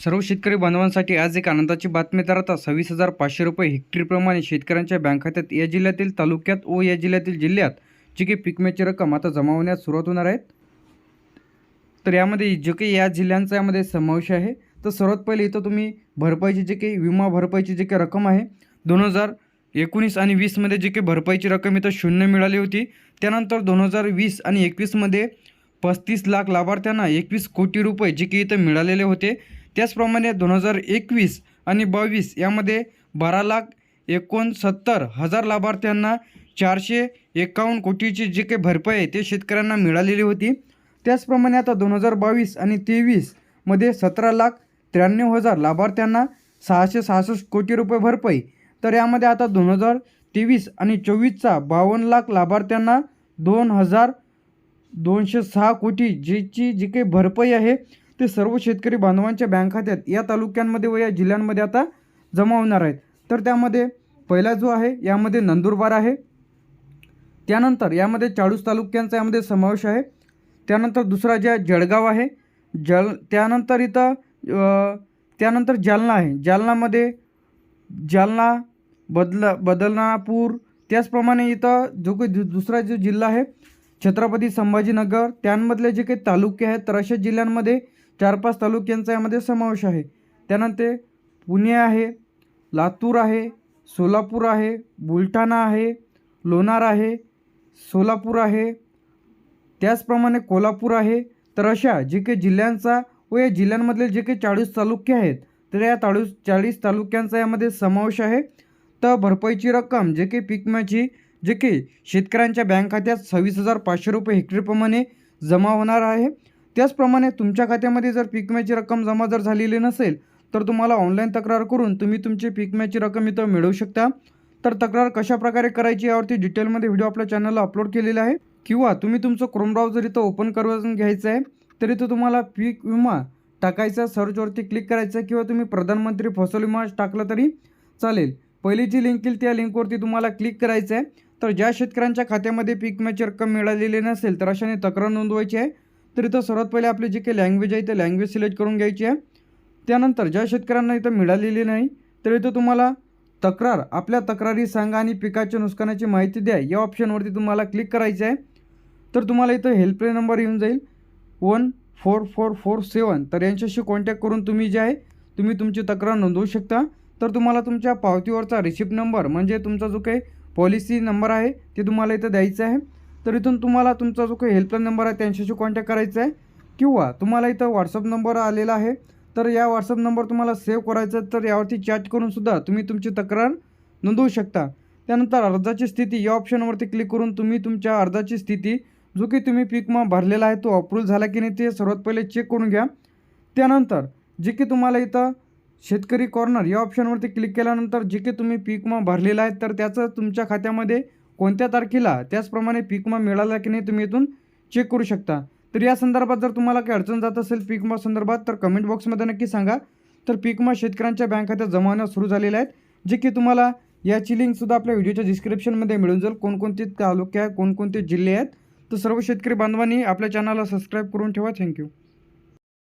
सर्व शेतकरी बांधवांसाठी आज एक आनंदाची बातमी तर आता सव्वीस हजार पाचशे रुपये हेक्टरीप्रमाणे शेतकऱ्यांच्या बँक खात्यात या जिल्ह्यातील तालुक्यात व या जिल्ह्यातील जिल्ह्यात जी काही पिकम्याची रक्कम आता जमा होण्यास सुरुवात होणार आहेत तर यामध्ये जे काही या जिल्ह्यांचा यामध्ये समावेश आहे. तर सर्वात पहिले इथं तुम्ही भरपाईची जे काही विमा भरपाईची जी काही रक्कम आहे दोन हजार एकोणीस आणि वीसमध्ये जी काही भरपाईची रक्कम इथं शून्य मिळाली होती. त्यानंतर दोन हजार वीस आणि एकवीसमध्ये पस्तीस लाख लाभार्थ्यांना एकवीस कोटी रुपये जे की इथं मिळालेले होते. त्याचप्रमाणे दोन हजार एकवीस आणि बावीस यामध्ये बारा लाख एकोणसत्तर हजार लाभार्थ्यांना चारशे एकावन्न कोटीची जी काही भरपाई आहे ते शेतकऱ्यांना मिळालेली होती. त्याचप्रमाणे आता दोन हजार बावीस आणि तेवीसमध्ये सतरा लाख त्र्याण्णव हजार लाभार्थ्यांना सहाशे सहासष्ट कोटी रुपये भरपाई. तर यामध्ये आता दोन हजार तेवीस आणि चोवीसचा बावन्न लाख लाभार्थ्यांना दोन हजार दोनशे सहा कोटी जीची जी काही भरपाई आहे ते सर्व शेतकरी बांधवांच्या बँक खात्यात या तालुक्यांमध्ये व या जिल्ह्यांमध्ये आता जमा होणार आहेत. तर त्यामध्ये पहिला जो आहे यामध्ये नंदुरबार आहे. त्यानंतर यामध्ये चाळीस तालुक्यांचा यामध्ये समावेश आहे. त्यानंतर दुसरा जे जळगाव आहे जल त्यानंतर इथं त्यानंतर जालना आहे. जालनामध्ये जालना बदला बदलनापूर त्याचप्रमाणे इथं जो काही दु दुसरा जो जिल्हा आहे छत्रपती संभाजीनगर त्यांमधले जे काही तालुके आहेत तर अशा जिल्ह्यांमध्ये चार पाच तालुक्यांचा यामध्ये समावेश आहे. त्यानंतर पुणे आहे लातूर आहे सोलापूर आहे बुलढाणा आहे लोणार आहे सोलापूर आहे. त्याचप्रमाणे कोल्हापूर आहे. तर अशा जे काही जिल्ह्यांचा व या जिल्ह्यांमधले जे काही चाळीस तालुके आहेत तर या चाळीस चाळीस तालुक्यांचा यामध्ये समावेश आहे. तर भरपाईची रक्कम जे काही पीक विम्याची जे काही शेतकऱ्यांच्या बँक खात्यात सव्वीस हजार पाचशे रुपये हेक्टरप्रमाणे जमा होणार आहे. त्याचप्रमाणे तुमच्या खात्यामध्ये जर पीक विम्याची रक्कम जमा जर झालेली नसेल तर तुम्हाला ऑनलाईन तक्रार करून तुम्ही तुमची पीक विम्याची रक्कम इथं मिळवू शकता. तर तक्रार कशा प्रकारे करायची यावरती डिटेलमध्ये व्हिडिओ आपल्या चॅनलला अपलोड केलेला आहे. किंवा तुम्ही तुमचं क्रोम ब्राउझर इथं ओपन करून घ्यायचं आहे तरी तो तुम्हाला पीक विमा टाकायचा सर्चवरती क्लिक करायचं किंवा तुम्ही प्रधानमंत्री फसल विमा टाकलं तरी चालेल. पहिली जी लिंक येईल त्या लिंकवरती तुम्हाला क्लिक करायचं आहे. तर ज्या शेतकऱ्यांच्या खात्यामध्ये पीक विम्याची रक्कम मिळालेली नसेल तर अशाने तक्रार नोंदवायची आहे. तर इथं सर्वात पहिले आपली जी काही लँग्वेज आहे ते लँग्वेज सिलेक्ट करून घ्यायची आहे. त्यानंतर ज्या शेतकऱ्यांना इथं मिळालेली नाही तर इथं तुम्हाला तक्रार आपल्या तक्रारी सांगा आणि पिकाच्या नुकसानाची माहिती द्या. या ऑप्शनवरती तुम्हाला क्लिक करायचं आहे. तर तुम्हाला इथं हेल्पलाईन नंबर येऊन जाईल. One four four four seven. तर यांच्याशी कॉन्टॅक्ट करून तुम्ही जे आहे तुम्ही तुमची तक्रार नोंदवू शकता. तर तुम्हाला तुमच्या पावतीवरचा रिसिप्ट नंबर म्हणजे तुमचा जो काही पॉलिसी नंबर आहे ते तुम्हाला इथं द्यायचं आहे. तर इथून तुम्हाला तुमचा जो काही हेल्पलाईन नंबर आहे त्यांच्याशी कॉन्टॅक्ट करायचा आहे. किंवा तुम्हाला इथं व्हॉट्सअप नंबर आलेला आहे. तर या व्हॉट्सअप नंबर तुम्हाला सेव्ह करायचा आहे, तर यावरती चॅट करूनसुद्धा तुम्ही तुमची तक्रार नोंदवू शकता. त्यानंतर अर्जाची स्थिती या ऑप्शनवरती क्लिक करून तुम्ही तुमच्या अर्जाची स्थिती जो की तुम्ही पीक विमा भरलेला आहे तो अप्रूव्ह झाला की नाही ते सर्वात पहिले चेक करून घ्या. त्यानंतर जे की तुम्हाला इथं शेतकरी कॉर्नर या ऑप्शनवरती क्लिक केल्यानंतर जे की तुम्ही पीक विमा भरलेला आहे तर त्याचं तुमच्या खात्यामध्ये कोणत्या तारखेला? त्याचप्रमाणे पीक विमा मिळाला की नाही तुम्ही इथून चेक करू शकता. तर या संदर्भात जर तुम्हाला काही अडचण जात असेल पीक विमा संदर्भात तर कमेंट बॉक्समध्ये नक्की सांगा. तर पीक विमा शेतकऱ्यांच्या बँक खात्यात जमा होण्यास सुरू झालेले आहेत जे की तुम्हाला याची लिंकसुद्धा आपल्या व्हिडिओच्या डिस्क्रिप्शनमध्ये मिळून जाईल. कोणकोणते तालुके आहेत कोणकोणते जिल्हे आहेत तर सर्व शेतकरी बांधवांनी आपल्या चॅनलला सबस्क्राईब करून ठेवा. थँक्यू